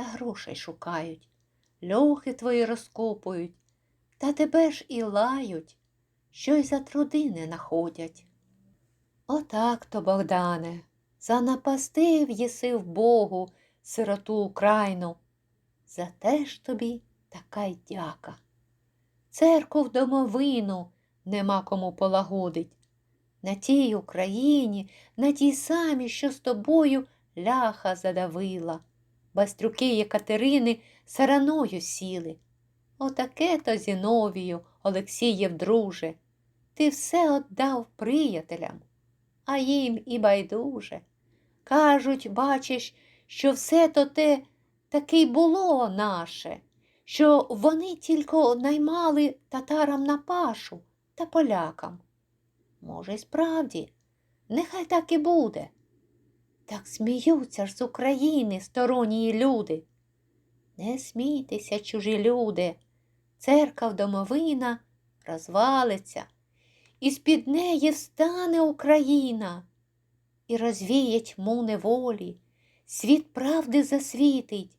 та грошей шукають, льохи твої розкопують, та тебе ж і лають, що й за труди не находять. Отак то, Богдане, занапастив єси в Богу сироту Україну. За те ж тобі така й дяка. Церкву домовину нема кому полагодить. На тій Україні, на тій самій, що з тобою ляха задавила. Бастрюки Єкатерини сараною сіли. Отаке то Зіновію, Олексієв, друже, ти все отдав приятелям, а їм і байдуже. Кажуть, бачиш, що все то те таки було наше, що вони тільки наймали татарам на пашу та полякам. Може, й справді, нехай так і буде. Так сміються ж з України сторонні люди. Не смійтеся, чужі люди, церква домовина розвалиться, і з-під неї встане Україна, і розвіє тьму неволі, світ правди засвітить,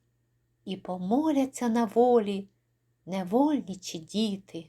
і помоляться на волі невольнічі діти.